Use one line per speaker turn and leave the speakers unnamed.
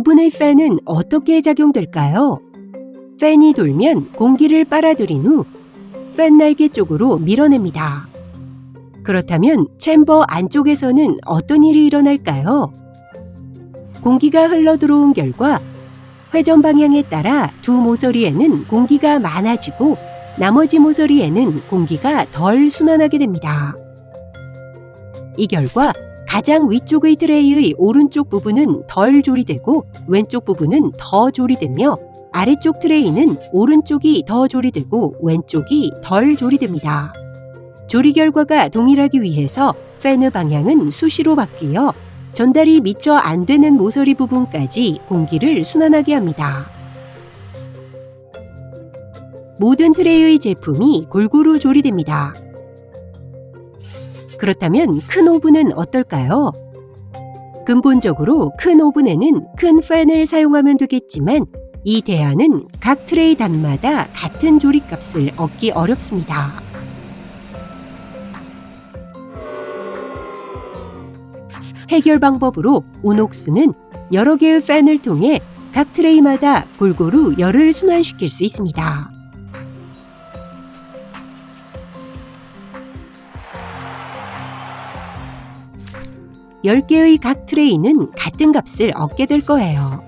오븐의 팬은 어떻게 작용될까요? 팬이 돌면 공기를 빨아들인 후 팬 날개 쪽으로 밀어냅니다. 그렇다면 챔버 안쪽에서는 어떤 일이 일어날까요? 공기가 흘러 들어온 결과 회전 방향에 따라 두 모서리에는 공기가 많아지고 나머지 모서리에는 공기가 덜 순환하게 됩니다. 이 결과 가장 위쪽의 트레이의 오른쪽 부분은 덜 조리되고 왼쪽 부분은 더 조리되며 아래쪽 트레이는 오른쪽이 더 조리되고 왼쪽이 덜 조리됩니다. 조리 결과가 동일하기 위해서 팬의 방향은 수시로 바뀌어 전달이 미처 안 되는 모서리 부분까지 공기를 순환하게 합니다. 모든 트레이의 제품이 골고루 조리됩니다. 그렇다면 큰 오븐은 어떨까요? 근본적으로 큰 오븐에는 큰 팬을 사용하면 되겠지만 이 대안은 각 트레이 단마다 같은 조리값을 얻기 어렵습니다. 해결 방법으로 우녹스는 여러 개의 팬을 통해 각 트레이마다 골고루 열을 순환시킬 수 있습니다. 10개의 각 트레이는 같은 값을 얻게 될 거예요.